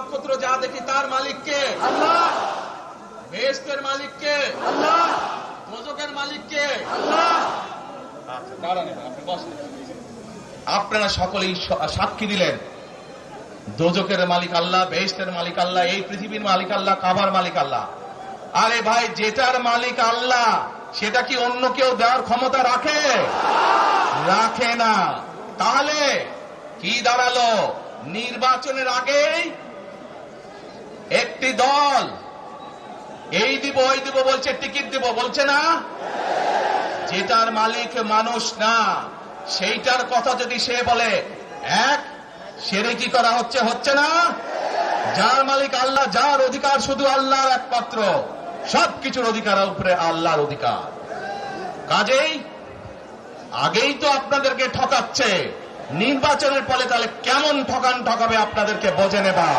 নক্ষত্র যা দেখি তার মালিককে। আল্লাহ। বেহেস্তের মালিককে। আল্লাহ। দোজকের মালিককে। আল্লাহ। আচ্ছা। আপনারা সকলেই সাক্ষী দিলেন। দোজকের মালিক আল্লাহ বেহেস্তের মালিক আল্লাহ এই পৃথিবীর মালিক আল্লাহ কাবার মালিক আল্লাহ। আরে ভাই যেটার মালিক আল্লাহ সেটা কি অন্য কেউ দেওয়ার ক্ষমতা রাখে? রাখে না। তাহলে কি দাঁড়াল? নির্বাচনের আগেই একটি দল। এই দিব, ওই দিব, বলছে, টিকিট দিব, বলছে না? যেটার মালিক মানুষ না, সেইটার কথা যদি সে বলে, এক, সেরে কি করা হচ্ছে হচ্ছে না? যার মালিক আল্লাহ, যার অধিকার শুধু আল্লাহর একমাত্র, সবকিছুর অধিকার উপরে আল্লাহর অধিকার। কাজেই আগেই তো আপনাদেরকে ঠকাচ্ছে, নির্বাচনের ফলে তাহলে কেমন ঠকান ঠকাবে আপনাদেরকে বোঝে নেবা